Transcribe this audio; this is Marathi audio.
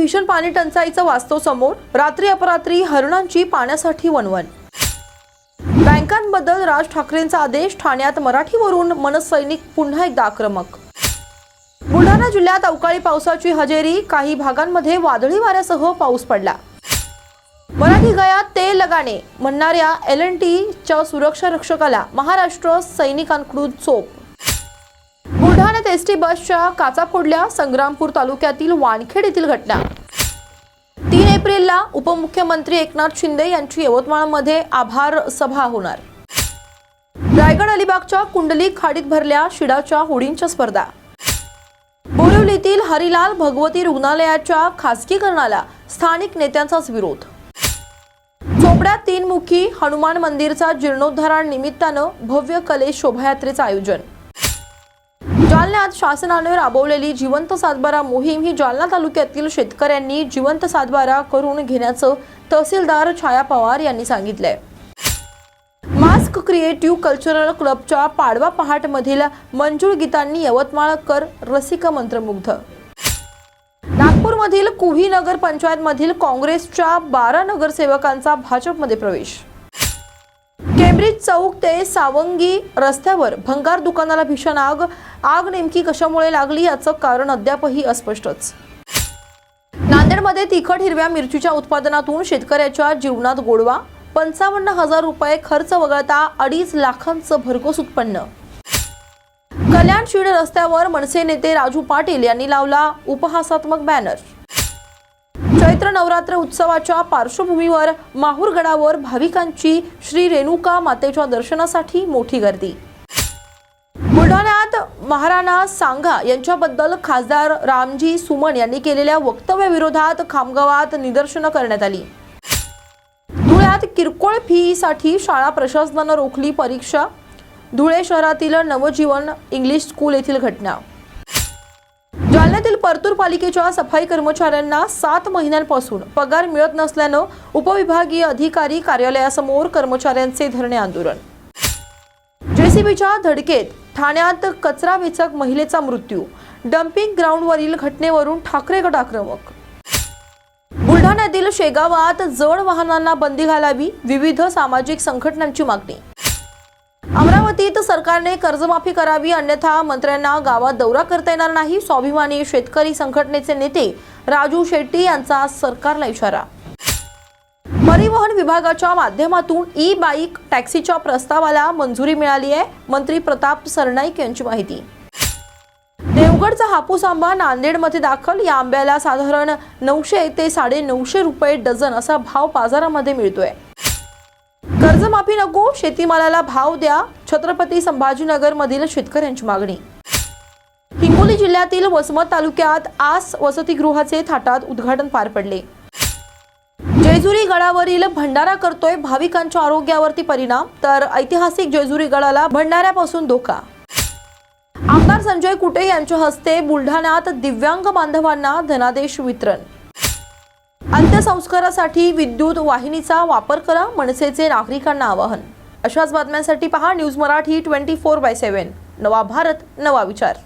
भीषण पाणी टंचाईचं वास्तव समोर रात्री अपरात्री हरणांची पाण्यासाठी वणवण. बँकांबद्दल राज ठाकरेंचा आदेश ठाण्यात मराठीवरून मनसैनिक पुन्हा एकदा आक्रमक. बुलढाणा जिल्ह्यात अवकाळी पावसाची हजेरी काही भागांमध्ये वादळी वाऱ्यासह पाऊस पडला. मराठी गयात ते लगाणे म्हणणाऱ्या एल एन टीच्या सुरक्षा रक्षकाला महाराष्ट्र सैनिकांकडून चोप. पुण्यात एस टी बसच्या काचा फोडल्या संग्रामपूर तालुक्यातील वानखेड येथील घटना. तीन एप्रिलला उपमुख्यमंत्री एकनाथ शिंदे यांची यवतमाळमध्ये आभार सभा होणार. रायगड अलिबागच्या कुंडली खाडीत भरल्या शिडाच्या होडींच्या स्पर्धा. बोरिवलीतील हरिलाल भगवती रुग्णालयाच्या खासगीकरणाला स्थानिक नेत्यांचाच विरोध. चोपड्यात तीनमुखी हनुमान मंदिरचा जीर्णोद्धारानिमित्तानं भव्य कले शोभायात्रेचं आयोजन. जालन्यात शासनाने राबवलेली जिवंत सातबारा मोहीम ही जालना तालुक्यातील शेतकऱ्यांनी जिवंत सातबारा करून घेण्याचं तहसीलदार छाया पवार यांनी सांगितलंय. मास्क क्रिएटिव्ह कल्चरल क्लबच्या पाडवा पहाटमधील मंजूळ गीतांनी यवतमाळकर रसिक मंत्रमुग्ध. नागपूरमधील कुही नगर पंचायतमधील काँग्रेसच्या बारा नगरसेवकांचा भाजपमध्ये प्रवेश. पिंपरी चौक ते सावंगी रस्त्यावर भंगार दुकानाला भीषण आग. आग नेमकी कशामुळे लागली याचं कारण अद्यापही अस्पष्टच. नांदेडमध्ये तिखट हिरव्या मिरचीच्या उत्पादनातून शेतकऱ्याच्या जीवनात गोडवा. पंचावन्न हजार रुपये खर्च वगळता अडीच लाखांचं भरघोस उत्पन्न. कल्याण शिड रस्त्यावर मनसे नेते राजू पाटील यांनी लावला उपहासात्मक बॅनर. चैत्र नवरात्र उत्सवाच्या पार्श्वभूमीवर माहूरगडावर भाविकांची श्री रेणुका मातेच्या दर्शनासाठी मोठी गर्दी. बुलढाण्यात महाराणा सांगा यांच्याबद्दल खासदार रामजी सुमन यांनी केलेल्या वक्तव्याविरोधात खामगावात निदर्शनं करण्यात आली. धुळ्यात किरकोळ फीसाठी शाळा प्रशासनानं रोखली परीक्षा. धुळे शहरातील नवजीवन इंग्लिश स्कूल येथील घटना. जालन्यातील परतूर पालिकेच्या सफाई कर्मचाऱ्यांना सात महिन्यांपासून पगार मिळत नसल्यानं उपविभागीय अधिकारी कार्यालयासमोर कर्मचाऱ्यांचे धरणे आंदोलन. जेसीबीच्या धडकेत ठाण्यात कचरा वेचक महिलेचा मृत्यू. डम्पिंग ग्राउंडवरील घटनेवरून ठाकरे गट आक्रमक बुलढाण्यातील शेगावात जड वाहनांना बंदी घालावी विविध सामाजिक संघटनांची मागणी. अमरावतीत सरकारने कर्जमाफी करावी अन्यथा मंत्र्यांना गावात दौरा करता येणार नाही स्वाभिमानी शेतकरी संघटनेचे नेते राजू शेट्टी यांचा सरकारला इशारा. परिवहन विभागाच्या माध्यमातून ई बाईक टॅक्सीच्या प्रस्तावाला मंजुरी मिळाली आहे मंत्री प्रताप सरनाईक यांची माहिती. देवगडचा हापूस आंबा नांदेडमध्ये दाखल या आंब्याला साधारण नऊशे ते साडे नऊशे रुपये डझन असा भाव बाजारामध्ये मिळतोय. कर्जमाफी नको शेतीमालाला भाव द्या छत्रपती संभाजीनगर मधील शेतकऱ्यांची मागणी. हिंगोली जिल्ह्यातील वसमत तालुक्यात आस वसतिगृहाचे थाटात उद्घाटन पार पडले. जेजुरी गडावरील भंडारा करतोय भाविकांच्या आरोग्यावरती परिणाम तर ऐतिहासिक जेजुरी गडाला भंडाऱ्यापासून धोका. आमदार संजय कुटे यांच्या हस्ते बुलढाण्यात दिव्यांग बांधवांना धनादेश वितरण. अंत्यसंस्कारासाठी विद्युत वाहिनीचा वापर करा मनसेचे नागरिकांना आवाहन. अशाच बातम्यांसाठी पहा news Marathi twenty four by seven. नवा भारत नवा विचार.